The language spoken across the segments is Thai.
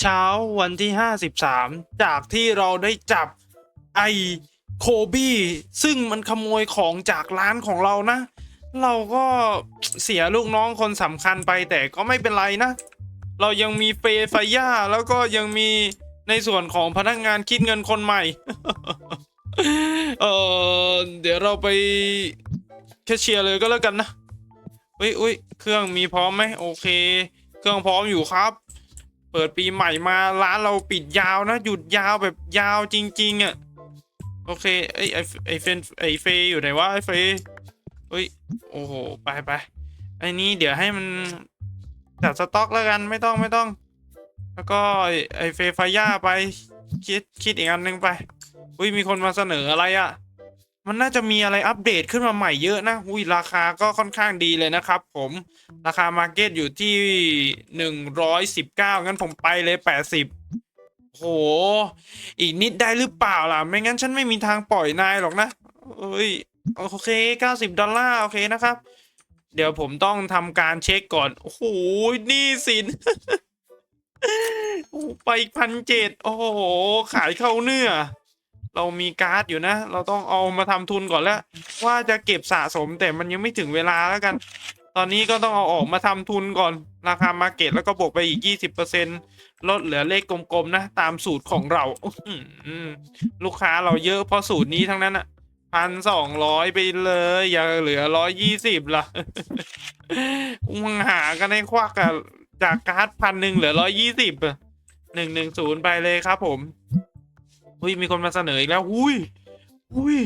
เช้าวันที่ 53 จากที่เราได้จับไอโคบี้ซึ่งมันขโมยของจากร้านของเรานะ เราก็เสียลูกน้องคนสำคัญไปแต่ก็ไม่เป็นไรนะ เรายังมีเฟย์ไฟย่าแล้วก็ยังมีในส่วนของพนักงานคิดเงินคนใหม่ เออเดี๋ยวเราไปแคชเชียร์เลยก็แล้วกันนะ อุ้ยอุ้ยเครื่องมีพร้อมไหมโอเค เครื่องพร้อมอยู่ครับ เปิดปีใหม่มาร้านเราปิดยาวนะ หยุดยาวแบบยาวจริง ๆอะ่ะโอเคไอไอไอเฟนไอเฟยอยู่ไหนวะไอเฟยเฮ้ยโอ้โหไปไปไอนี้เดี๋ยวให้มันจัดสต็อกแล้วกันไม่ต้องไม่ต้อง แล้วก็ไอเฟยไฟย่าไปคิดคิดอีกอันหนึงไป อุ้ยมีคนมาเสนออะไรอะ่ะ มันน่าจะมีอะไรอัปเดตขึ้นมาใหม่เยอะนะอุ้ยราคาก็ค่อนข้างดีเลยนะครับผมราคามาร์เก็ตอยู่ที่หนึ่งร้อยสิบเก้างั้นผมไปเลยแปดสิบโห อีกนิดได้หรือเปล่าล่ะ ไม่งั้นฉันไม่มีทางปล่อยนายหรอกนะเอ้ยโอเคเก้าสิบดอลลาร์ โอเคนะครับ เดี๋ยวผมต้องทำการเช็คก่อน โอ้โหนี่สินโอ้ไปพันเจ็ดโอ้โห ขายเข้าเนื้อ เรามีการ์ดอยู่นะ เราต้องเอามาทำทุนก่อนแล้ว ว่าจะเก็บสะสมแต่มันยังไม่ถึงเวลาแล้วกัน ตอนนี้ก็ต้องเอาออกมาทำทุนก่อน ราคามาเก็ตแล้วก็บวกไปอีก 20%ลดเหลือเลขกลมๆนะ ตามสูตรของเราลูกค้าเราเยอะเพราะสูตรนี้ทั้งนั้นอะพันสองร้อยไปเลยอย่าเหลือร้อยยี่สิบละมังหากันในควักอะจากการ์ดพันหนึ่งเหลือร้อยยี่สิบหนึ่งหนึ่งศูนย์ไปเลยครับผม อุ้ยมีคนมาเสนออีกแล้วอุ้ยอุ้ย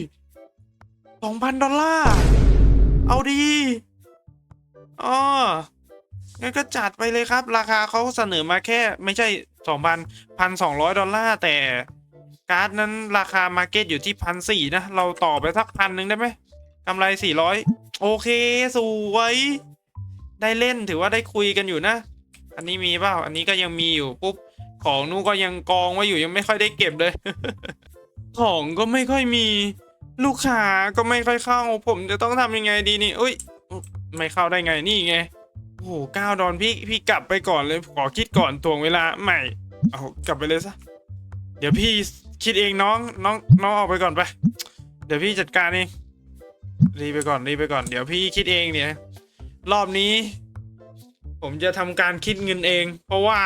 สองพันดอลลาร์เอาดีอ๋องั้นก็จัดไปเลยครับ ราคาเขาเสนอมาแค่ ไม่ใช่สองพันพันสองร้อยดอลลาร์แต่การ์ดนั้นราคามาเก็ตอยู่ที่พันสี่นะ เราต่อไปสักพันหนึ่งได้ไหมกำไรสี่ร้อยโอเคสวยได้เล่นถือว่าได้คุยกันอยู่นะ อันนี้มีเปล่า อันนี้ก็ยังมีอยู่ปุ๊บ ของนู้นก็ยังกองไว้อยู่ยังไม่ค่อยได้เก็บเลย ของก็ไม่ค่อยมี ลูกค้าก็ไม่ค่อยเข้า ผมจะต้องทำยังไงดีนี่อุ้ย ไม่เข้าได้ไงนี่ไงโอ้โหเก้าดอนพี่พี่กลับไปก่อนเลยขอคิดก่อนถ่วงเวลาใหม่เอากลับไปเลยซะเดี๋ยวพี่คิดเองน้องน้องน้องออกไปก่อนไป เดี๋ยวพี่จัดการเองรีไปก่อนรีไปก่อนเดี๋ยวพี่คิดเองเนี่ย รอบนี้ ผมจะทำการคิดเงินเอง เพราะว่า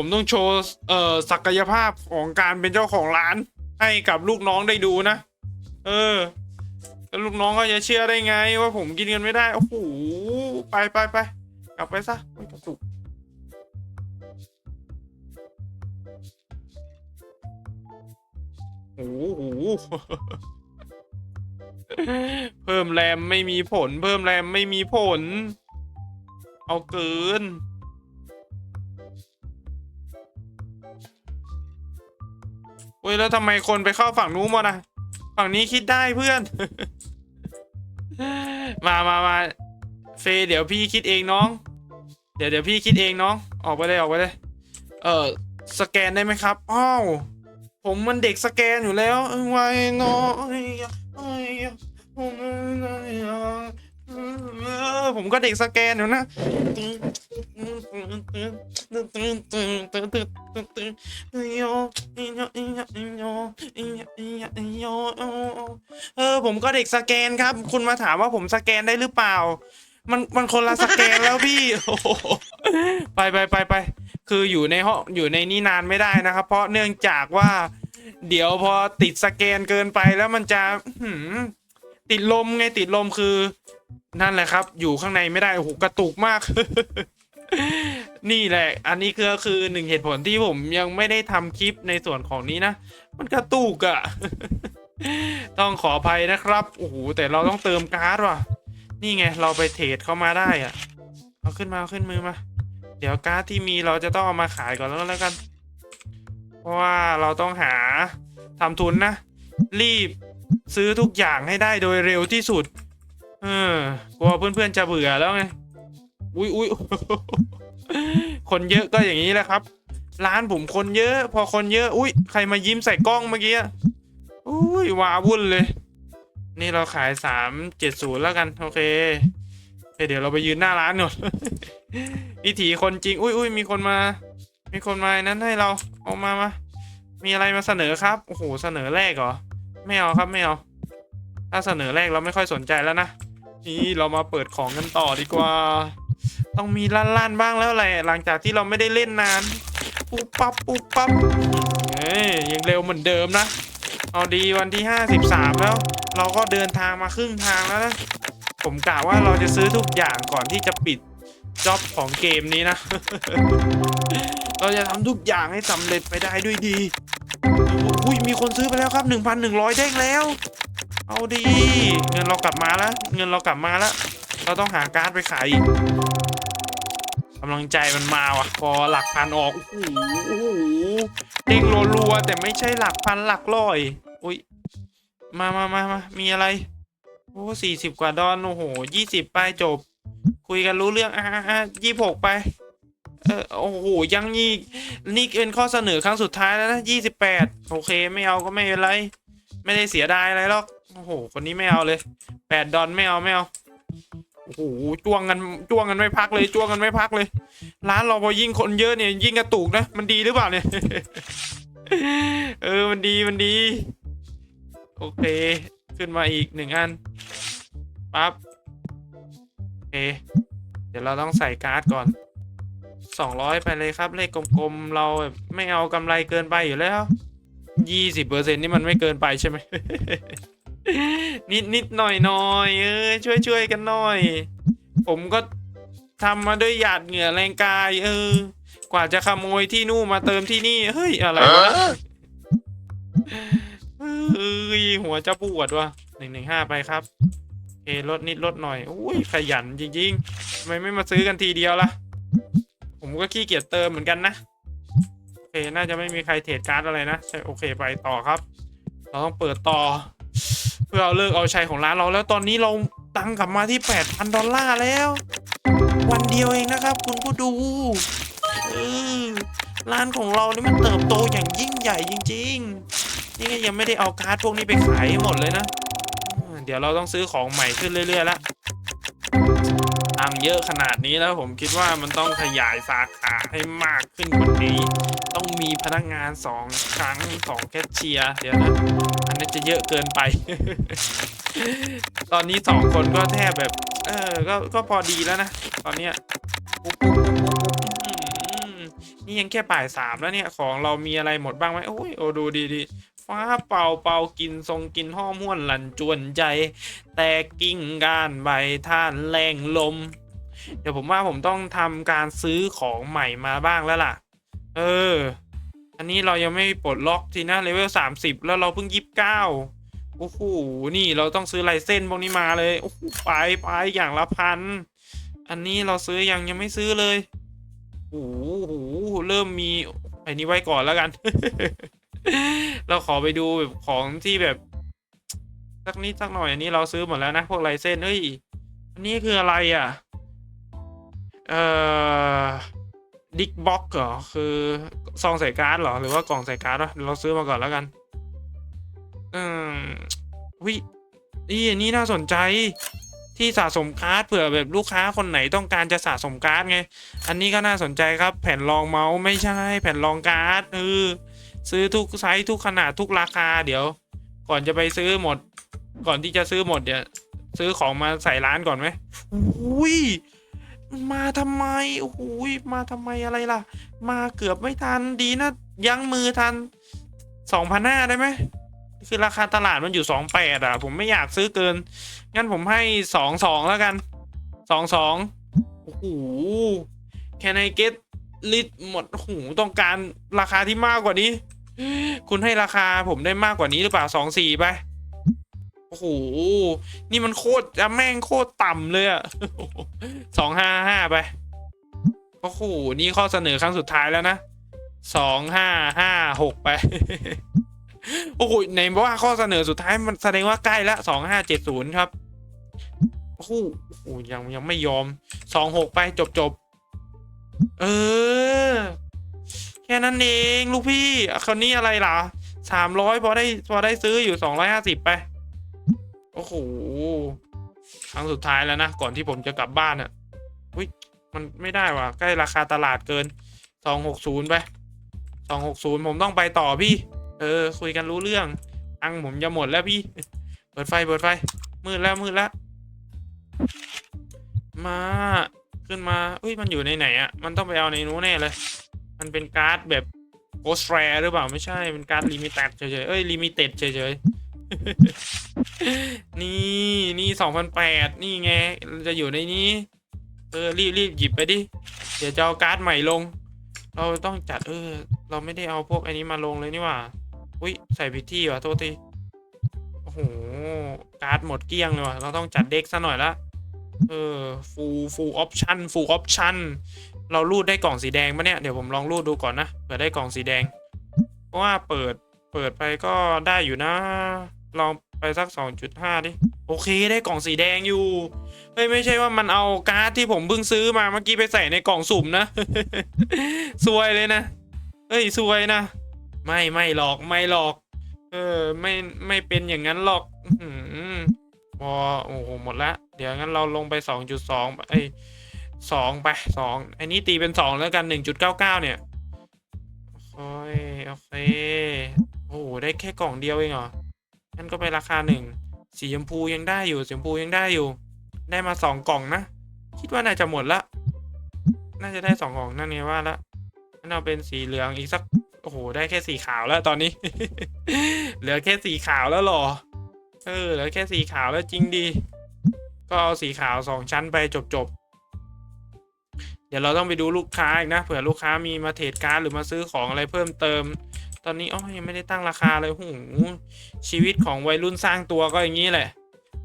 ผมต้องโชว์เอ่อศักยภาพของการเป็นเจ้าของร้าน ให้กับลูกน้องได้ดูนะ เออแล้วลูกน้องก็จะเชื่อได้ไง ว่าผมกินเงินไม่ได้ โอ้โห ไปไปไปกลับไปซะไม่กระตุกโอ้โหเพิ่มแรมไม่มีผล เพิ่มแรมไม่มีผล เอาเกิน เว้ยแล้วทำไมคนไปเข้าฝั่งนู้นหมดอะฝั่งนี้คิดได้เพื่อน มามามาเฟยเดี๋ยวพี่คิดเองน้อง เดี๋ยวเดี๋ยวพี่คิดเองน้อง ออกไปเลยออกไปเลย เออสแกนได้ไหมครับอ้าวผมมันเด็กสแกนอยู่แล้วเออไว้น้องเอ้ยผมก็เด็กสแกนอยู่นะ เออผมก็เด็กสแกนครับ คุณมาถามว่าผมสแกนได้หรือเปล่า มันมันคนละสแกนแล้วพี่โอ้โหไปไปไปไปคืออยู่ในห้องอยู่ในนี่นานไม่ได้นะครับ เพราะเนื่องจากว่า เดี๋ยวพอติดสแกนเกินไปแล้วมันจะติดลมไงติดลมคือ นั่นแหละครับ อยู่ข้างในไม่ได้โอ้โหกระตุกมาก นี่แหละ อันนี้คือคือหนึ่งเหตุผลที่ผมยังไม่ได้ทำคลิปในส่วนของนี้นะ มันกระตุกอะต้องขออภัยนะครับ โอ้โห แต่เราต้องเติมการ์ดว่ะ นี่ไง เราไปเทรดเข้ามาได้อะเอาขึ้นมาเอาขึ้นมือมา เดี๋ยวการ์ดที่มีเราจะต้องเอามาขายก่อนแล้วแล้วกัน เพราะว่าเราต้องหาทำทุนนะ รีบซื้อทุกอย่างให้ได้โดยเร็วที่สุด เออกลัวเพื่อนๆจะเบื่อแล้วไง อุ้ยอุ้ยคนเยอะก็อย่างนี้แหละครับ ร้านผมคนเยอะ พอคนเยอะ อุ้ยใครมายิ้มใส่กล้องเมื่อกี้อุ้ยวาวุ่นเลย นี่เราขายสามเจ็ดศูนย์แล้วกันโอเคเดี๋ยวเราไปยืนหน้าร้านก่อนวิถีคนจริง อุ้ยอุ้ยมีคนมา มีคนมานั้นให้เราเอามามา มีอะไรมาเสนอครับโอ้โหเสนอแรกเหรอไม่เอาครับไม่เอาถ้าเสนอแรกเราไม่ค่อยสนใจแล้วนะนี่เรามาเปิดของกันต่อดีกว่า ต้องมีลั่นๆบ้างแล้วแหละหลังจากที่เราไม่ได้เล่นนานปุ๊บปั๊บปุ๊บปั๊บเอ้ยยังเร็วเหมือนเดิมนะ เอาดีวันที่ห้าสิบสามแล้ว เราก็เดินทางมาครึ่งทางแล้วนะผมกะว่าเราจะซื้อทุกอย่างก่อนที่จะปิดจ็อบของเกมนี้นะ เราจะทำทุกอย่างให้สำเร็จไปได้ด้วยดี อุ้ยมีคนซื้อไปแล้วครับ 1,100 เด้งแล้ว เอาดี เงินเรากลับมาแล้ว เงินเรากลับมาแล้ว เราต้องหาการ์ดไปขายอีก กำลังใจมันมาว่ะพอหลักพันออกโอ้โหโอ้โหเด้งรัวๆแต่ไม่ใช่หลักพันหลักร้อยอุ้ยมามามามามีอะไรโอ้สี่สิบกว่าดอนโอ้โหยี่สิบไปจบ คุยกันรู้เรื่องอ่ายี่หกไปเออโอ้โหยังนี่นี่เป็นข้อเสนอครั้งสุดท้ายแล้วนะยี่สิบแปดโอเคไม่เอาก็ไม่เป็นไร ไม่ได้เสียดายอะไรหรอกโอ้โหคนนี้ไม่เอาเลยแปดดอนไม่เอาไม่เอา โอ้โหจ้วงกันจ้วงกันไม่พักเลยจ้วงกันไม่พักเลย ร้านเราพอยิ่งคนเยอะเนี่ยยิ่งกระตุกนะ มันดีหรือเปล่าเนี่ย เออมันดีมันดี โอเค ขึ้นมาอีกหนึ่งอันปั๊บโอเค เดี๋ยวเราต้องใส่การ์ดก่อนสองร้อยไปเลยครับเลขกลมๆ เราแบบไม่เอากำไรเกินไปอยู่แล้วยี่สิบเปอร์เซ็นนี่มันไม่เกินไปใช่ไหม นิดนิดหน่อยหน่อยเออช่วยช่วยกันหน่อย ผมก็ทำมาด้วยหยาดเหงื่อแรงกาย เออ กว่าจะขโมยที่นู่นมาเติมที่นี่เฮ้ยอะไรวะเอ้ยหัวจะปวดว่ะหนึ่งหนึ่งห้าไปครับโอเคลดนิดลดหน่อยอุ้ยขยันจริงๆทำไมไม่มาซื้อกันทีเดียวล่ะ ผมก็ขี้เกียจเติมเหมือนกันนะโอเคน่าจะไม่มีใครเทรดการ์ดอะไรนะใช่โอเคไปต่อครับ เราต้องเปิดต่อ เพื่อเอาเลิกเอาชัยของร้านเราแล้วตอนนี้เราตังกลับมาที่ 8,000 ดอลลาร์แล้ว วันเดียวเองนะครับ คุณผู้ดูเออร้านของเรานี่มันเติบโตอย่างยิ่งใหญ่จริง ๆ นี่ก็ยังไม่ได้เอาการ์ดพวกนี้ไปขายหมดเลยนะ เดี๋ยวเราต้องซื้อของใหม่ขึ้นเรื่อยๆแล้ว ตังเยอะขนาดนี้แล้วผมคิดว่ามันต้องขยายสาขาให้มากขึ้นกว่านี้ ต้องมีพนักงานสองครั้งสองแคชเชียร์เดี๋ยวนะอันนั้จะเยอะเกินไป ตอนนี้สองคนก็แทบแบบ เออก็ก็พอดีแล้วนะ ตอนเนี้ยปุ๊บปุ๊บปุ๊บปุ๊บนี่ยังแค่บ่ายสามแล้วเนี่ย ของเรามีอะไรหมดบ้างไหมโอ้ยโอ้ดูดีดี ฟ้าเป่าเป่ากินทรงกินห้อมห้วนหลันจวนใจ แต่กิ่งก้านใบท่านแรงลม เดี๋ยวผมว่าผมต้องทำการซื้อของใหม่มาบ้างแล้วล่ะ เออ อันนี้เรายังไม่ปลดล็อกทีนะเลเวลสามสิบแล้วเราเพิ่งยีิบเก้าโอ้โห นี่เราต้องซื้อลายเส้นพวกนี้มาเลย โอ้โห ไปไปอย่างละพัน อันนี้เราซื้อยังยังไม่ซื้อเลยโอ้โห เริ่มมีไอ้นี้ไว้ก่อนแล้วกัน เราขอไปดูแบบของที่แบบ สักนิดสักหน่อย อันนี้เราซื้อหมดแล้วนะ พวกลายเส้นเฮ้ยอันนี้คืออะไรอะ เอ่อดิกบ็อกเหรอ คือซองใส่การ์ดเหรอ หรือว่ากล่องใส่การ์ดวะเราซื้อมาก่อนแล้วกัน อืมวินี่อันนี้น่าสนใจที่สะสมการ์ดเผื่อแบบลูกค้าคนไหนต้องการจะสะสมการ์ดไง อันนี้ก็น่าสนใจครับ แผ่นรองเมาส์ไม่ใช่ แผ่นรองการ์ดเออ ซื้อทุกไซส์ทุกขนาดทุกราคา เดี๋ยว ก่อนจะไปซื้อหมด ก่อนที่จะซื้อหมดเดี๋ยวซื้อของมาใส่ร้านก่อนไหมอุ้ยมาทำไมโอ้โหยมาทำไมอะไรล่ะ มาเกือบไม่ทันดีนะ ยั้งมือทันสองพันห้าได้ไหมคือราคาตลาดมันอยู่สองแปดอะ ผมไม่อยากซื้อเกิน งั้นผมให้สองสองแล้วกันสองสองโอ้โห can I get ลิตหมดโอ้โหต้องการราคาที่มากกว่านี้ คุณให้ราคาผมได้มากกว่านี้หรือเปล่าสองสี่ไปโอ้โห นี่มันโคตรจะแม่งโคตรต่ำเลยอะสองห้าห้าไป โอ้โห นี่ข้อเสนอครั้งสุดท้ายแล้วนะสองห้าห้าหกไป โอ้โหในบอกว่าข้อเสนอสุดท้ายมันแสดงว่าใกล้ละสองห้าเจ็ดศูนย์ครับ โอ้โหโอ้โหยังยังไม่ยอมสองหกไปจบจบ เออ แค่นั้นเองลูกพี่คราวนี้อะไรล่ะสามร้อยพอได้พอได้ซื้ออยู่สองร้อยห้าสิบไป โอ้โหครั้งสุดท้ายแล้วนะ ก่อนที่ผมจะกลับบ้านอะ่ะอุ้ยมันไม่ได้ว่ะ ใกล้ราคาตลาดเกินสองหกศูนย์ไปสองหกศูนย์ผมต้องไปต่อพี่ เออ คุยกันรู้เรื่อง อังผมจะหมดแล้วพี่ เปิดไฟเปิดไฟ มืดแล้วมืดแล้ว มา ขึ้นมาเอ้ยมันอยู่ในไหนอะมันต้องไปเอาในนู้นแน่เลย มันเป็นการ์ดแบบโ s สแ r ร์หรือเปล่าไม่ใช่เป็นการ์ดลิมิเต็ดเฉยๆเอ้ยลิมิเต็ดเฉยๆนี่นี่สองพันแปดนี่ไงจะอยู่ในนี้ เออรีบรีบหยิบไปดิ เดี๋ยวจะเอาการ์ดใหม่ลง เราต้องจัดเออ เราไม่ได้เอาพวกอันนี้มาลงเลยนี่หว่าอุ้ยใส่ผิดที่ว่ะโทษทีโอ้โหการ์ดหมดเกลี้ยงเลยว่ะเราต้องจัดเด็กซะหน่อยละเออฟูฟูออปชั่นฟูออปชั่น เรารูดได้กล่องสีแดงปะเนี่ย เดี๋ยวผมลองรูดดูก่อนนะเผื่อได้กล่องสีแดง เพราะว่าเปิดเปิดไปก็ได้อยู่นะ ลองไปสัก 2.5 ดิ โอเคได้กล่องสีแดงอยู่ เฮ้ย ไม่ใช่ว่ามันเอาการ์ดที่ผมเพิ่งซื้อมาเมื่อกี้ไปใส่ในกล่องสุ่มนะซวยเลยนะ เฮ้ยซวยนะ ไม่ไม่หรอกไม่หรอก เออ ไม่ไม่เป็นอย่างนั้นหรอกอพอโอ้โห หมดละ เดี๋ยวงั้นเราลงไปสองจุดสองไอ สองไปสองอันนี้ตีเป็นสองแล้วกันหนึ่งจุดเก้าเก้าเนี่ยโอ้ยโอเคโอ้โหได้แค่กล่องเดียวเองเหรองั้นก็ไปราคาหนึ่งสีชมพูยังได้อยู่สีชมพูยังได้อยู่ ได้มาสองกล่องนะ คิดว่าน่าจะหมดละ น่าจะได้สองกล่องนั่นไงว่าละงั้นเอาเป็นสีเหลืองอีกสักโอ้โหได้แค่สีขาวแล้วตอนนี้ เหลือแค่สีขาวแล้วหรอ เออเหลือแค่สีขาวแล้วจริงดี ก็เอาสีขาวสองชั้นไปจบจบ เดี๋ยวเราต้องไปดูลูกค้าอีกนะเผื่อลูกค้ามีมาเทรดการ์ดหรือมาซื้อของอะไรเพิ่มเติม ตอนนี้อ๋อยังไม่ได้ตั้งราคาเลยหูชีวิตของวัยรุ่นสร้างตัวก็อย่างนี้แหละ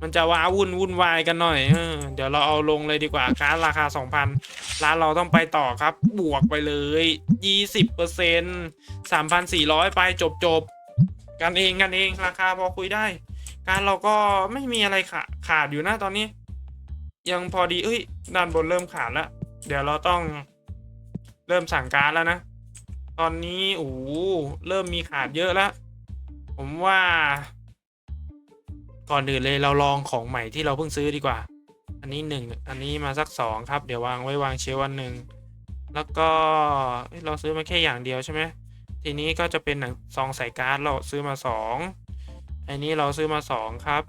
มันจะว้าวุ่นวุ่นวายกันหน่อยเออเดี๋ยวเราเอาลงเลยดีกว่าการ์ดราคา 2,000ร้านเราต้องไปต่อครับ บวกไปเลย 20เปอร์เซ็นต์3,400 ไปจบจบๆกันเองกันเองราคาพอคุยได้ การเราก็ไม่มีอะไรขาขาดอยู่นะตอนนี้ ยังพอดีเอ้ยด้านบนเริ่มขาดแล้ว เดี๋ยวเราต้องเริ่มสั่งการแล้วนะ ตอนนี้โอ้โหเริ่มมีขาดเยอะแล้ว ผมว่า ก่อนอื่นเลยเราลองของใหม่ที่เราเพิ่งซื้อดีกว่า อันนี้หนึ่งอันนี้มาสักสองครับ เดี๋ยววางไว้วางเชลฟ์วันหนึ่งแล้วก็เราซื้อมาแค่อย่างเดียวใช่ไหมทีนี้ก็จะเป็นหนังซองใส่การ์ดเราซื้อมาสองอันนี้เราซื้อมาสองครับ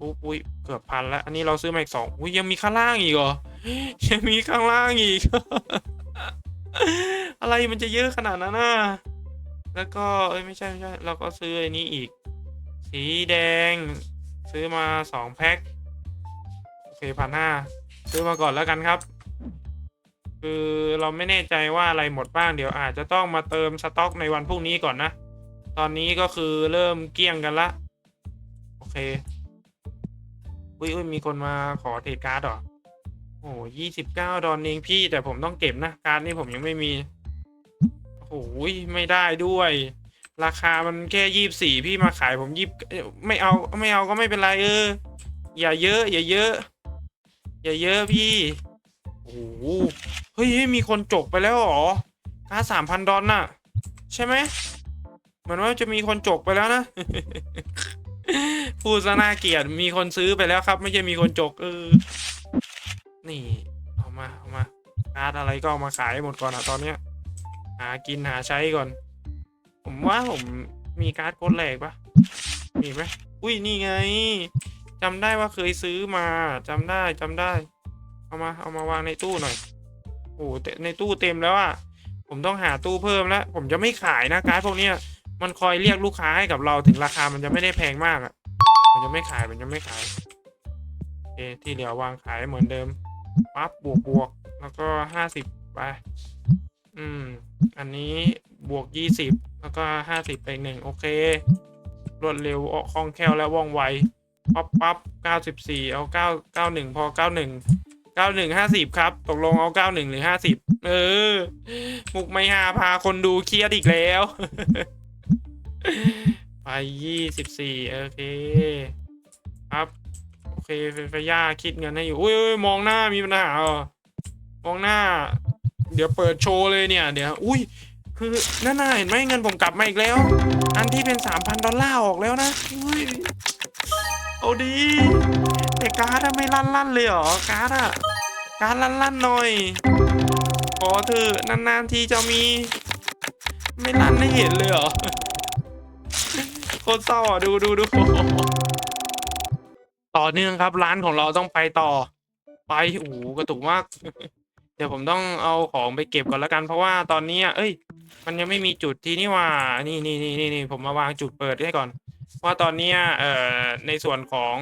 อุ๊ยอุ้ยเกือบพันแล้ว อันนี้เราซื้อมาอีกสองอุ้ยยังมีข้างล่างอีกเหรอ ยังมีข้างล่างอีก อะไรมันจะเยอะขนาดนั้นน่ะแล้วก็เอ้ยไม่ใช่ไม่ใช่ เราก็ซื้ออันนี้อีก สีแดง ซื้อมาสองแพ็คโอเคพันห้าซื้อมาก่อนแล้วกันครับ คือเราไม่แน่ใจว่าอะไรหมดบ้างเดี๋ยวอาจจะต้องมาเติมสต็อกในวันพรุ่งนี้ก่อนนะ ตอนนี้ก็คือเริ่มเกลี้ยงกันละ โอเค อุ้ยอุ้ยมีคนมาขอเทรดการ์ดหรอ โอ้ยี่สิบเก้าดอลเองพี่แต่ผมต้องเก็บนะการนี่ผมยังไม่มีโอ้ยไม่ได้ด้วย ราคามันแค่ยี่สี่พี่มาขายผมยี่ไม่เอาไม่เอาก็ไม่เป็นไรเออ อย่าเยอะ อย่าเยอะ อย่าเยอะพี่โอ้โหเฮ้ยมีคนจกไปแล้วหรอค่าสามพันดอลน่ะ ใช่ไหมเหมือนว่าจะมีคนจกไปแล้วนะพูดซะน่าเกลียดมีคนซื้อไปแล้วครับ ไม่ใช่มีคนจกเออ นี่เอามาเอามาการ์ดอะไรก็เอามาขายหมดก่อนอะตอนเนี้ย หากินหาใช้ก่อน ผมว่าผมมีการ์ดโค้ดแหลกปะมีไหมอุ้ยนี่ไงจำได้ว่าเคยซื้อมาจำได้จำได้ เอามาเอามาวางในตู้หน่อยโอ้แต่ในตู้เต็มแล้วอะผมต้องหาตู้เพิ่มแล้ว ผมจะไม่ขายนะการ์ดพวกเนี้ยมันคอยเรียกลูกค้าให้กับเราถึงราคามันจะไม่ได้แพงมากอะมันจะไม่ขายมันจะไม่ขายโอเคที่เหลือวางขายเหมือนเดิม ปั๊บบวกบวกแล้วก็ห้าสิบไป อืม อันนี้บวกยี่สิบแล้วก็ห้าสิบไปอีกหนึ่งโอเค รวดเร็วออกคล่องแคล่วและว่องไวปั๊บปั๊บเก้าสิบสี่เอาเก้าเก้าหนึ่งพอเก้าหนึ่งเก้าหนึ่งห้าสิบครับ ตกลงเอาเก้าหนึ่งหรือห้าสิบเออ มุกไม่หาพาคนดูเครียดอีกแล้ว ไปยี่สิบสี่โอเค ครับ โอเคเฟย่าคิดเงินให้อยู่อุ้ยมองหน้ามีปัญหาเหรอมองหน้า เดี๋ยวเปิดโชว์เลยเนี่ย เดี๋ยว อุ้ย คือนั่นน่ะเห็นไหมเงินผมกลับมาอีกแล้ว อันที่เป็นสามพันดอลลาร์ออกแล้วนะอุ้ยเอาดี แต่การ์ดไม่ลั่นลั่นเลยเหรอ การ์ดอะการ์ดลั่นลั่นหน่อยขอเธอะนานๆทีจะมี ไม่ลั่นให้เห็นเลยเหรอโคตรเศร้าอะ ดูดูดู ต่อเนื่องครับ ร้านของเราต้องไปต่อ ไปโอ้โหกระตุกมาก เดี๋ยวผมต้องเอาของไปเก็บก่อนแล้วกัน เพราะว่าตอนนี้เอ้ย มันยังไม่มีจุดที่นี่ว่า นี่นี่นี่นี่นี่ผมมาวางจุดเปิดให้ก่อนว่าตอนนี้เอ่อในส่วนของ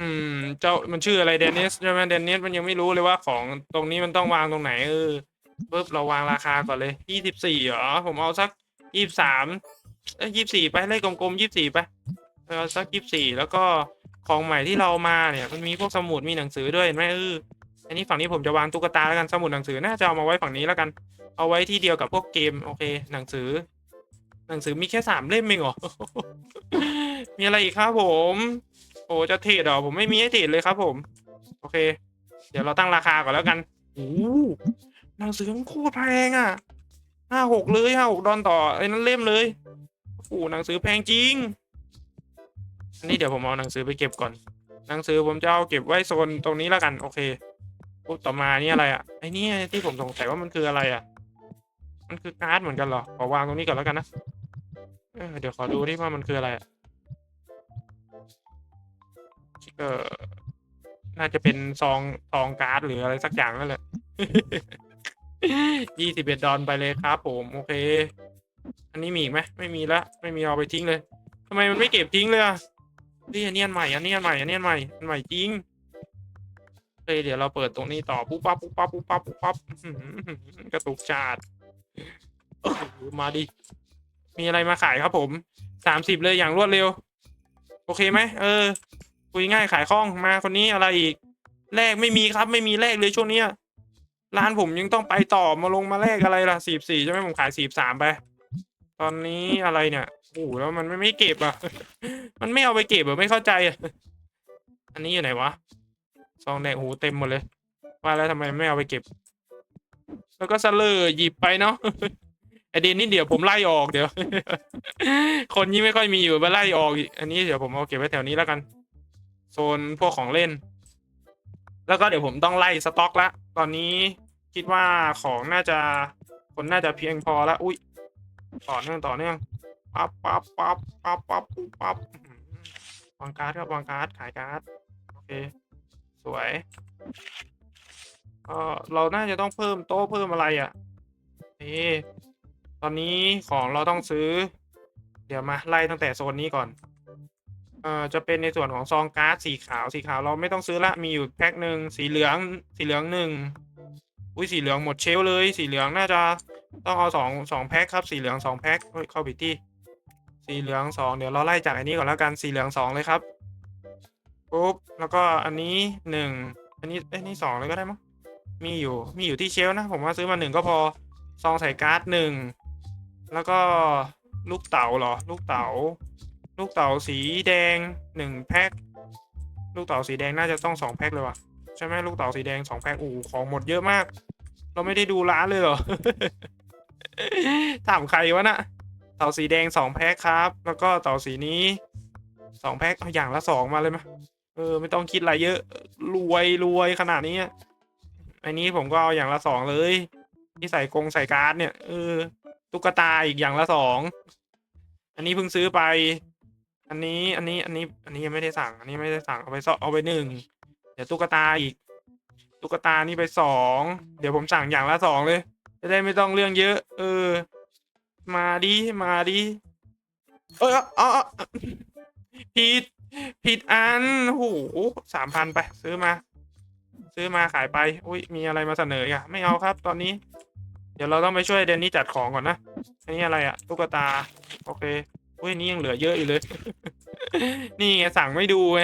อืม เจ้ามันชื่ออะไรเดนิสใช่ไหมเดนิสมันยังไม่รู้เลยว่าของตรงนี้มันต้องวางตรงไหนเออปุ๊บเราวางราคาก่อนเลยยี่สิบสี่เหรอผมเอาสักยี่สามเอ้ยยี่สิบสี่ไปเลขกลมๆยี่สิบสี่ไปเอาสักยี่สิบสี่แล้วก็ ของใหม่ที่เรามาเนี่ย มันมีพวกสมุดมีหนังสือด้วยเห็นไหมเอออันนี้ฝั่งนี้ผมจะวางตุ๊กตาแล้วกันสมุดหนังสือน่าจะเอามาไว้ฝั่งนี้แล้วกัน เอาไว้ที่เดียวกับพวกเกมโอเค หนังสือ หนังสือมีแค่สามเล่มเองเหรอมีอะไรอีกครับผม โอ้จะเทรดเหรอผมไม่มีให้เทรดเลยครับ ผม โอเค เดี๋ยวเราตั้งราคาก่อนแล้วกันโอ้หนังสือมันโคตรแพงอะห้าหกเลยห้าหกดอลต่อไอ้นั้นเล่มเลยโอ้หนังสือแพงจริง อันนี้เดี๋ยวผมเอาหนังสือไปเก็บก่อน หนังสือผมจะเอาเก็บไว้โซนตรงนี้แล้วกัน โอเคปุ๊บต่อมานี่อะไรอะไอ้นี่ที่ผมสงสัยว่ามันคืออะไรอะ มันคือการ์ดเหมือนกันเหรอขอวางตรงนี้ก่อนแล้วกันนะเเดี๋ยวขอดูที่ว่ามันคืออะไรอะเออน่าจะเป็นซองซองการ์ดหรืออะไรสักอย่างนั่นแหละยี่สิบเอ็ดดอลไปเลยครับผมโอเค อันนี้มีอีกไหมไม่มีละไม่มีเอาไปทิ้งเลยทำไมมันไม่เก็บทิ้งเลยอะ นี่อันนี้อันใหม่อันนี้อันใหม่อันนี้อันใหม่อันใหม่จริงโอเคเดี๋ยวเราเปิดตรงนี้ต่อปุ๊บปั๊บปุ๊บปั๊บปุ๊บปั๊บปุ๊บปั๊บกระตุกจาดมาดิ มีอะไรมาขายครับผมสามสิบเลยอย่างรวดเร็ว โอเคไหมเออ คุยง่ายขายคล่องมาคนนี้อะไรอีกแลกไม่มีครับ ไม่มีแลกเลยช่วงเนี้ยร้านผมยังต้องไปต่อมาลงมาแลกอะไรล่ะสี่สี่ใช่ไหมผมขายสี่สามไป ตอนนี้อะไรเนี่ย โอ้โหแล้วมันไม่ไม่เก็บอะ มันไม่เอาไปเก็บเหรอไม่เข้าใจอะ อันนี้อยู่ไหนวะ ซองแดงโอ้โหเต็มหมดเลย ว่าแล้วทำไมไม่เอาไปเก็บ แล้วก็สเลอหยิบไปเนาะไอเดนนี่เดี๋ยวผมไล่ออกเดี๋ยว คนนี้ไม่ค่อยมีอยู่มาไล่ออกอันนี้เดี๋ยวผมเอาเก็บไว้แถวนี้แล้วกัน โซนพวกของเล่น แล้วก็เดี๋ยวผมต้องไล่สต็อกละ ตอนนี้คิดว่าของน่าจะคนน่าจะเพียงพอละ อุ้ยต่อเนื่องต่อเนื่อง ปั๊บปั๊บปั๊บปั๊บปั๊บปุ๊บปั๊บวางการ์ดครับวางการ์ดขายการ์ดโอเคสวยเออเราน่าจะต้องเพิ่มโต๊ะเพิ่มอะไรอะนี่ตอนนี้ของเราต้องซื้อ เดี๋ยวมาไล่ตั้งแต่โซนนี้ก่อนเอ่อจะเป็นในส่วนของซองการ์ดสีขาวสีขาวเราไม่ต้องซื้อละมีอยู่แพ็คหนึ่งสีเหลืองสีเหลืองหนึ่งอุ้ยสีเหลืองหมดเชลเลย สีเหลืองน่าจะต้องเอาสองสองแพ็คครับสีเหลืองสองแพ็คเฮ้ยเข้าผิดที่ สีเหลืองสองเดี๋ยวเราไล่จากอันนี้ก่อนแล้วกันสีเหลืองสองเลยครับปุ๊บแล้วก็อันนี้หนึ่งอันนี้เอ้ยนี่สองเลยก็ได้มั้งมีอยู่มีอยู่ที่เชลนะ ผมว่าซื้อมาหนึ่งก็พอซองใส่การ์ดหนึ่งแล้วก็ลูกเต๋าเหรอ ลูกเต๋าลูกเต๋าสีแดงหนึ่งแพ็คลูกเต๋าสีแดงน่าจะต้องสองแพ็คเลยว่ะใช่ไหมลูกเต๋าสีแดงสองแพ็คอูของหมดเยอะมาก เราไม่ได้ดูร้านเลยเหรอถามใครวะน่ะ ต่าสีแดงสองแพ็คครับ แล้วก็เต่าสีนี้สองแพ็คเอาอย่างละสองมาเลยมะเออ ไม่ต้องคิดอะไรเยอะ รวยรวยขนาดนี้อันนี้ผมก็เอาอย่างละสองเลย ที่ใส่กรงใส่การ์ดเนี่ยเออตุ๊กตาอีกอย่างละสองอันนี้เพิ่งซื้อไป อันนี้อันนี้อันนี้ อันนี้ยังไม่ได้สั่ง อันนี้ไม่ได้สั่งเอาไปสเอาไปหนึ่งเดี๋ยวตุ๊กตาอีก ตุ๊กตานี่ไปสองเดี๋ยวผมสั่งอย่างละสองเลย จะได้ไม่ต้องเรื่องเยอะ เออ มาดิมาดิเออเอ๋อาผิดผิดอันโอ้โหสามพันไป ซื้อมา ซื้อมาขายไป อุ้ยมีอะไรมาเสนออีกอะ ไม่เอาครับ ตอนนี้ เดี๋ยวเราต้องไปช่วยเดนนี่จัดของก่อนนะอันนี้อะไรอะตุ๊กตา โอเคอุ้ยอันนี้ยังเหลือเยอะอยู่เลย นี่ไงสั่งไม่ดูไง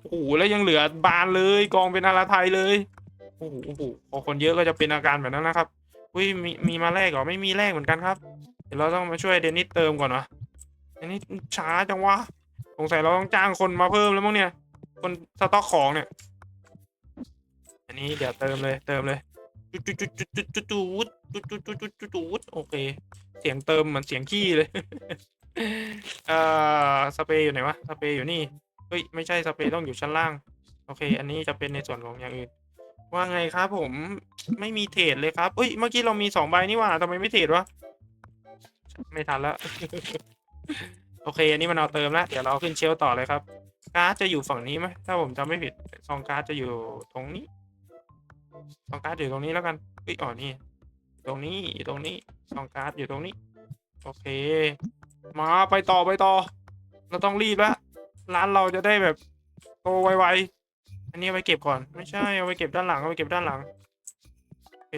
โอ้โหแล้วยังเหลือบานเลยกองเป็นอาราไทยเลยโอ้โหโอ้โหพอคนเยอะก็จะเป็นอาการแบบนั้นนะครับอุ้ยมีมีมาแลกเหรอไม่มีแลกเหมือนกันครับเดี๋ยวเราต้องมาช่วยเดนนิสเติมก่อนวะอันนี้ช้าจังวะสงสัยเราต้องจ้างคนมาเพิ่มแล้วมั้งเนี่ย คนสต็อกของเนี่ย อันนี้เดี๋ยวเติมเลยเติมเลยจุดจุดจุดจุดจุดจุดจุดจุดจุดจุดจุดจุดจุดโอเค เสียงเติมเหมือนเสียงขี้เลยเอ่อสเปรย์อยู่ไหนวะสเปรย์อยู่นี่เฮ้ยไม่ใช่สเปรย์ต้องอยู่ชั้นล่าง โอเค อันนี้จะเป็นในส่วนของอย่างอื่นว่าไงครับผมไม่มีเทรดเลยครับเอ้ยเมื่อกี้เรามีสองใบนี่หว่าทำไมไม่เทรดวะ ไม่ทันแล้ว โอเค อันนี้มันเอาเติมแล้ว เดี๋ยวเราขึ้นเชลฟ์ต่อเลยครับ การ์ดจะอยู่ฝั่งนี้ไหมถ้าผมจำไม่ผิด ซองการ์ดจะอยู่ตรงนี้ ซองการ์ดอยู่ตรงนี้แล้วกันเอ้ยอ๋อนี่ ตรงนี้อยู่ตรงนี้ ซองการ์ดอยู่ตรงนี้ โอเค มาไปต่อไปต่อ เราต้องรีบแล้วร้านเราจะได้แบบโตไวๆ อันนี้เอาไปเก็บก่อน ไม่ใช่ เอาไปเก็บด้านหลัง เอาไปเก็บด้านหลัง โอเค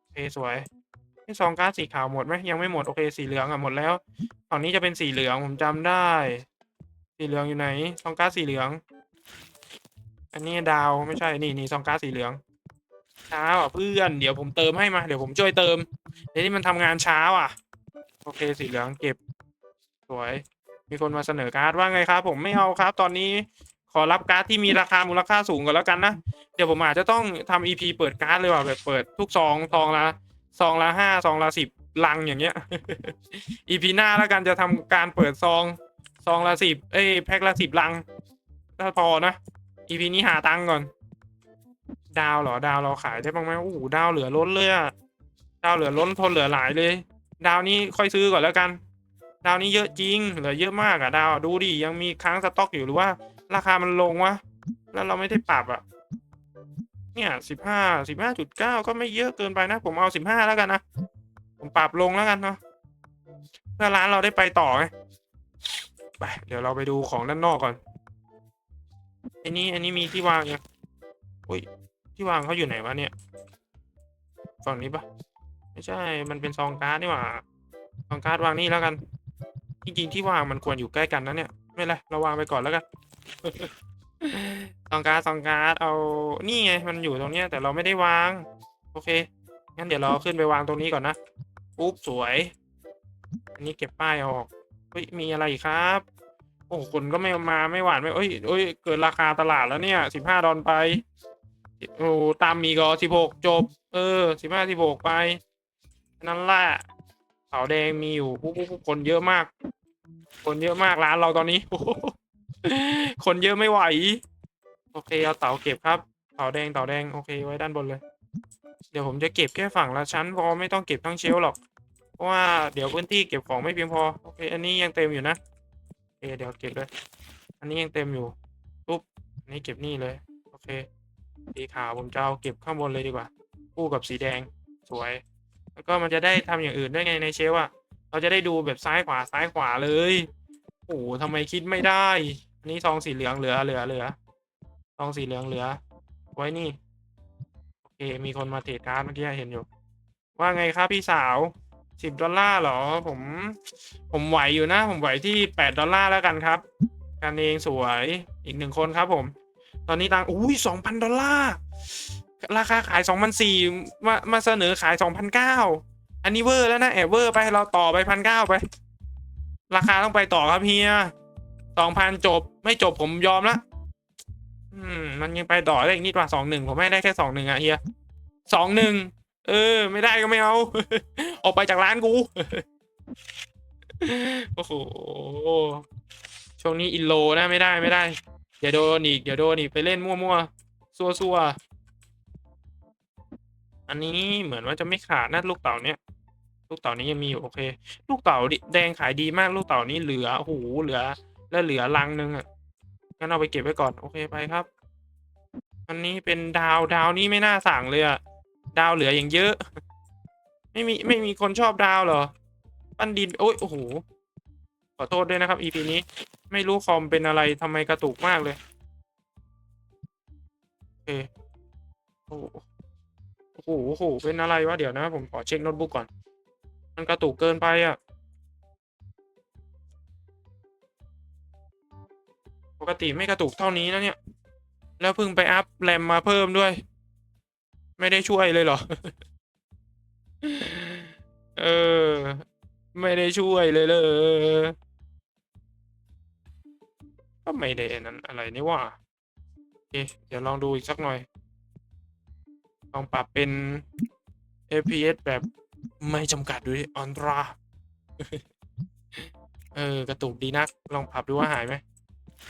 โอเคสวย นี่ซองการ์ดสีขาวหมดไหมยังไม่หมดโอเคสีเหลืองอะหมดแล้วฝั่งนี้จะเป็นสีเหลืองผมจำได้ สีเหลืองอยู่ไหนซองการ์ดสีเหลือง อันนี้ดาวไม่ใช่นี่นี่ซองการ์ดสีเหลืองช้าอะเพื่อนเดี๋ยวผมเติมให้มาเดี๋ยวผมช่วยเติมเดี๋ยวนี้มันทำงานช้าอะ โอเคสีเหลืองเก็บสวย มีคนมาเสนอการ์ดว่าไงครับ ผมไม่เอาครับ ตอนนี้ขอรับการ์ดที่มีราคามูลค่าสูงก่อนแล้วกันนะ เดี๋ยวผมอาจจะต้องทำ EP เปิดการ์ดเลยว่ะแบบเปิดทุกซองซองละ ซองละห้าซองละสิบลังอย่างเงี้ย EP หน้าแล้วกันจะทำการเปิดซอง ซองละสิบเอ้ยแพ็คละสิบลัง ถ้าพอนะ EP นี้หาตังก่อน ดาวเหรอดาวเราขายได้บ้างไหมโอ้โหดาวเหลือล้นเลยอะดาวเหลือล้นทนเหลือหลายเลย ดาวนี้ค่อยซื้อก่อนแล้วกัน ดาวนี้เยอะจริง เหลือเยอะมากอะดาวดูดิยังมีค้างสต็อกอยู่หรือว่า ราคามันลงวะแล้วเราไม่ได้ปรับอะ เนี่ยสิบห้าสิบห้าจุดเก้าก็ไม่เยอะเกินไปนะ ผมเอาสิบห้าแล้วกันนะ ผมปรับลงแล้วกันเนาะเพื่อร้านเราได้ไปต่อไงไปเดี๋ยวเราไปดูของด้านนอกก่อน อันนี้อันนี้มีที่วางยังอุ้ยที่วางเขาอยู่ไหนวะเนี่ยฝั่งนี้ปะไม่ใช่ มันเป็นซองการ์ดนี่หว่าซองการ์ดวางนี่แล้วกัน จริงๆที่วางมันควรอยู่ใกล้กันนะเนี่ย ไม่เป็นไรเราวางไปก่อนแล้วกัน ซองการ์ดซองการ์ดเอา นี่ไง มันอยู่ตรงเนี้ย แต่เราไม่ได้วาง โอเค งั้นเดี๋ยวเราขึ้นไปวางตรงนี้ก่อนนะ ปุ๊บ สวย อันนี้เก็บป้ายออก เฮ้ย มีอะไรครับ โอ้คนก็ไม่มาไม่หวานไม่เอ้ยเอ้ย เกินราคาตลาดแล้วเนี่ยสิบห้าดอลไป โอ้ตามมีก็สิบหกจบ เออสิบห้าสิบหกไป นั่นแหละเสาแดงมีอยู่ผู้ผู้ผู้คนเยอะมาก คนเยอะมากร้านเราตอนนี้ คนเยอะไม่ไหว โอเคเอาเต่าเก็บครับเต่าแดงเต่าแดงโอเคไว้ด้านบนเลย เดี๋ยวผมจะเก็บแค่ฝั่งละชั้นพอไม่ต้องเก็บทั้งเชลหรอก เพราะว่าเดี๋ยวพื้นที่เก็บของไม่เพียงพอโอเค อันนี้ยังเต็มอยู่นะโอเคเดี๋ยวเก็บเลย อันนี้ยังเต็มอยู่ปุ๊บอันนี้เก็บนี่เลยโอเคสีขาวผมจะเอาเก็บข้างบนเลยดีกว่าคู่กับสีแดงสวย แล้วก็มันจะได้ทำอย่างอื่นได้ไงในเชลอะเราจะได้ดูแบบซ้ายขวาซ้ายขวาเลยโอ้โหทำไมคิดไม่ได้ นนี้ซองสีเหลืองเหลือเหลือเหลือซองสีเหลืองเหลือ ไว้นี่ โอเค มีคนมาเทรดการ์ดเมื่อกี้เห็นอยู่ ว่าไงครับพี่สาวสิบดอลลาร์เหรอ ผม ผมไหวอยู่นะ ผมไหวที่แปดดอลลาร์แล้วกันครับ กันเองสวยอีกหนึ่งคนครับผม ตอนนี้ตังอุ้ยสองพันดอลลาร์ราคาขายสองพันสี่มามาเสนอขายสองพันเก้าอันนี้เวอร์แล้วนะแอบเวอร์ไปเราต่อไปพันเก้าไป ราคาต้องไปต่อครับเฮีย สองพันจบ ไม่จบผมยอมละอืม มันยังไปต่อได้อีกนิดว่าสองหนึ่งผมให้ได้แค่สองหนึ่งอะเฮียสองหนึ่งเออ ไม่ได้ก็ไม่เอา ออกไปจากร้านกูโอ้โหช่วงนี้อินโลนะไม่ได้ไม่ได้เดี๋ยวโดนอีกเดี๋ยวโดนอีกไปเล่นมั่วๆซัวๆอันนี้เหมือนว่าจะไม่ขาดนะลูกเต่าเนี้ยลูกเต่านี้ยังมีอยู่โอเค ลูกเต่าดิแดงขายดีมากลูกเต่านี้เหลือโอ้โหเหลือ แล้วเหลือลังนึงอะงั้นเอาไปเก็บไว้ก่อน โอเคไปครับ อันนี้เป็นดาวดาวนี้ไม่น่าสั่งเลยอะ ดาวเหลืออย่างเยอะ ไม่มีไม่มีคนชอบดาวเหรอ ปั้นดิน โอ้ยโอ้โห ขอโทษด้วยนะครับ EP นี้ ไม่รู้คอมเป็นอะไรทำไมกระตุกมากเลย โอเค โอ้โหโอ้โหโอ้โห เป็นอะไรวะ เดี๋ยวนะ ผมขอเช็คโน้ตบุ๊กก่อน มันกระตุกเกินไปอะ ปกติไม่กระตุกเท่านี้นะเนี่ย แล้วเพิ่งไปอัพแรมมาเพิ่มด้วย ไม่ได้ช่วยเลยเหรอ เออ ไม่ได้ช่วยเลยเลยก็ไม่ได้นั้นอะไรนี่ว่าเเดี๋ยวลองดูอีกสักหน่อย ลองปรับเป็น FPS แบบไม่จำกัดด้วยอันตรา เออกระตุกดีนัก ลองปรับดูว่าหายไหม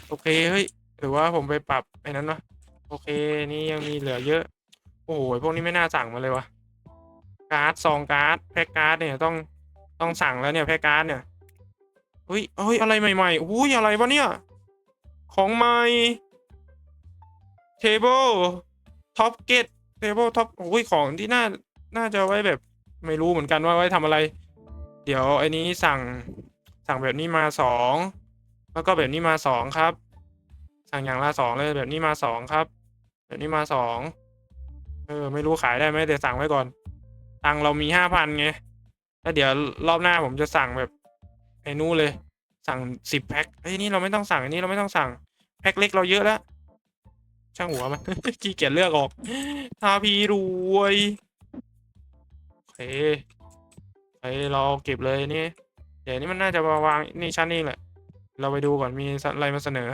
โอเคเฮ้ยหรือว่าผมไปปรับไอ้นั้นเนาะโอเค นี่ยังมีเหลือเยอะ โอ้ยพวกนี้ไม่น่าสั่งมาเลยวะการ์ดซองการ์ดแพ็กการ์ดเนี่ยต้องต้องสั่งแล้วเนี่ยแพ็กการ์ดเนี่ยเฮ้ยเฮ้ยอะไรใหม่ๆอุ้ยอะไรวะเนี่ย ของใหม่ table top get table top โอ้ยของที่น่าน่าจะไว้แบบไม่รู้เหมือนกันว่าไว้ทำอะไร เดี๋ยวไอ้นี้สั่งสั่งแบบนี้มาสอง แล้วก็แบบนี้มาสองครับ สั่งอย่างละสองเลยแบบนี้มาสองครับ แบบนี้มาสองเออ ไม่รู้ขายได้ไหมแต่สั่งไว้ก่อนตังเรามีห้าพันไงแล้วเดี๋ยวรอบหน้าผมจะสั่งแบบไอ้นู้นเลย สั่งสิบแพ็คเฮ้ยนี่เราไม่ต้องสั่งอันนี้เราไม่ต้องสั่งแพ็คเล็กเราเยอะแล้วช่างหัวมันขี้เกียจเลือกออกทาพีรวยโอเคไปเราเก็บเลยนี่เดี๋ยวนี้มันน่าจะมาวางนี่ชั้นนี่แหละ เราไปดูก่อนมีอะไรมาเสนอ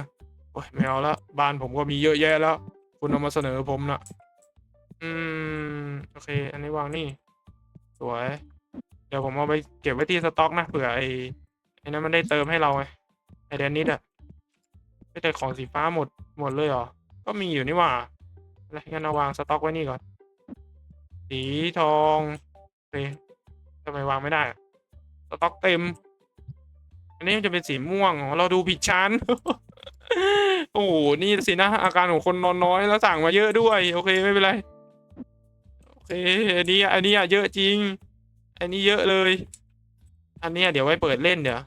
โอ้ยไม่เอาละบ้านผมก็มีเยอะแยะแล้ว คุณเอามาเสนอผมนะอืม โอเค อันนี้วางนี่ สวย เดี๋ยวผมเอาไปเก็บไว้ที่สต็อกนะเผื่อไอ้ไอ้นั้นมันได้เติมให้เราไงไอเดนนิดอะไม่แต่ของสีฟ้าหมดหมดเลยเหรอ ก็มีอยู่นี่หว่าอะไรงั้นเอาวางสต็อกไว้นี่ก่อน สีทองโอเคทำไมวางไม่ได้ สต็อกเต็ม อันนี้มันจะเป็นสีม่วงอ๋อเราดูผิดชั้น โอ้โหนี่สินะอาการของคนนอนน้อยแล้วสั่งมาเยอะด้วย โอเคไม่เป็นไร โอเค อันนี้อันนี้อะเยอะจริง อันนี้เยอะเลย อันนี้เดี๋ยวไว้เปิดเล่นเดี๋ยว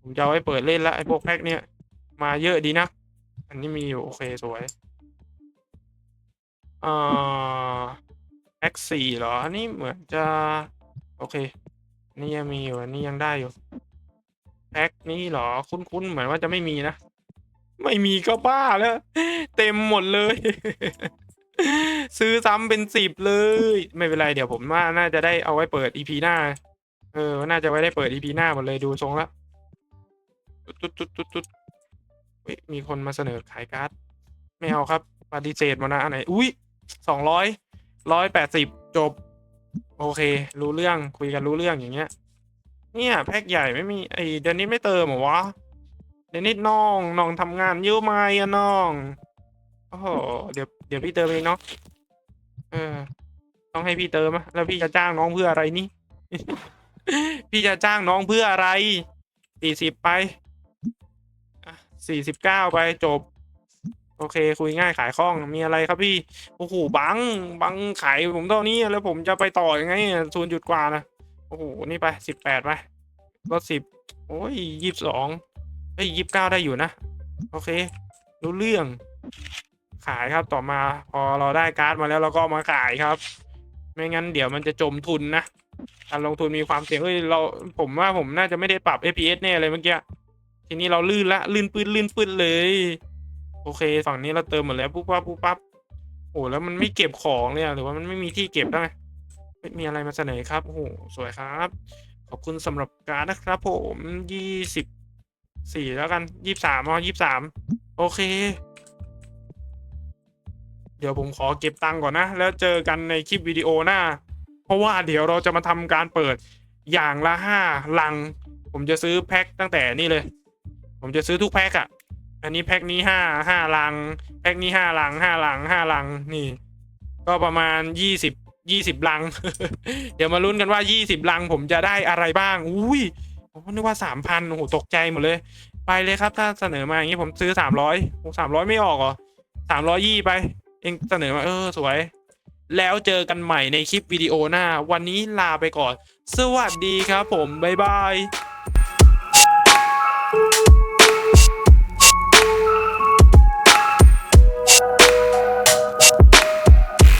ผมจะไว้เปิดเล่นละไอ้พวกแพ็คเนี้ยมาเยอะดีนักอันนี้มีอยู่โอเคสวยอ่าแพ็คสี่เหรอ อันนี้เหมือนจะ โอเคอันนี่ยังมีอยู่อันนี้ยังได้อยู่ แพ็คนี้เหรอคุ้นๆเหมือนว่าจะไม่มีนะ ไม่มีก็บ้าแล้ว เต็มหมดเลย ซื้อซ้ำเป็นสิบเลย ไม่เป็นไรเดี๋ยวผมว่าน่าจะได้เอาไว้เปิดอีพีหน้า เออ น่าจะไว้ได้เปิดอีพีหน้าหมดเลยดูทรงละตุ๊ดตุ๊ดตุ๊ดตุ๊ดมีคนมาเสนอขายการ์ดไม่เอาครับปฏิเสธมานะอันไหนอุ้ยสองร้อยร้อยแปดสิบจบ โอเค รู้เรื่องคุยกันรู้เรื่องอย่างเงี้ย เนี่ย แพ็คใหญ่ไม่มีไอเดือนนี้ไม่เติมเหรอวะเดี๋ยนิดน้องน้องทำงานเยอะไหมอะน้องโอ้โหเดี๋ยวเดี๋ยวพี่เติมเองเนาะเออ ต้องให้พี่เติมอะแล้วพี่จะจ้างน้องเพื่ออะไรนี่ พี่จะจ้างน้องเพื่ออะไรสี่สิบไปสี่สิบเก้าไปจบ โอเค คุยง่ายขายคล่องมีอะไรครับพี่โอ้โหบังบังขายผมเท่านี้แล้วผมจะไปต่อยังไงศูนย์จุดกว่านะ โอ้โห นี่ไปสิบแปดไปลดสิบโอ้ยยี่สิบสองเอ้ยยี่สิบเก้าได้อยู่นะ โอเค รู้เรื่อง ขายครับต่อมาพอเราได้การ์ดมาแล้วเราก็มาขายครับ ไม่งั้นเดี๋ยวมันจะจมทุนนะการลงทุนมีความเสี่ยงเอ้ยเราผมว่าผมน่าจะไม่ได้ปรับ FPS แน่เลยเมื่อกี้ทีนี้เราลื่นละลื่นปืนลื่นปืนเลย โอเคฝั่งนี้เราเติมหมดแล้วปุ๊บปั๊บปุ๊บปั๊บโอ้แล้วมันไม่เก็บของเลยอะหรือว่ามันไม่มีที่เก็บได้ไหม ม่มีอะไรมาเสนอครับ โอ้โห สวยครับ ขอบคุณสำหรับการนะครับผมยี่สิบสี่แล้วกันยี่สามอ๋อยี่สามโอเค เดี๋ยวผมขอเก็บตังค์ก่อนนะ แล้วเจอกันในคลิปวิดีโอหน้า เพราะว่าเดี๋ยวเราจะมาทำการเปิดอย่างละห้าลัง ผมจะซื้อแพ็คตั้งแต่นี่เลย ผมจะซื้อทุกแพ็คอะอันนี้แพ็คนี้ห้าห้าลัง แพ็คนี้ห้าลังห้าลังห้าลังนี่ ก็ประมาณยี่สิบ ยี่สิบลัง เดี๋ยวมาลุ้นกันว่ายี่สิบลังผมจะได้อะไรบ้าง อุ้ยผมนึกว่าสามพันโอ้โหตกใจหมดเลย ไปเลยครับ ถ้าเสนอมาอย่างนี้ผมซื้อสามร้อยโอ้สามร้อยไม่ออกเหรอสามร้อยยี่ไป เองเสนอมาเออสวย แล้วเจอกันใหม่ในคลิปวิดีโอหน้า วันนี้ลาไปก่อน สวัสดีครับผม บ๊ายบาย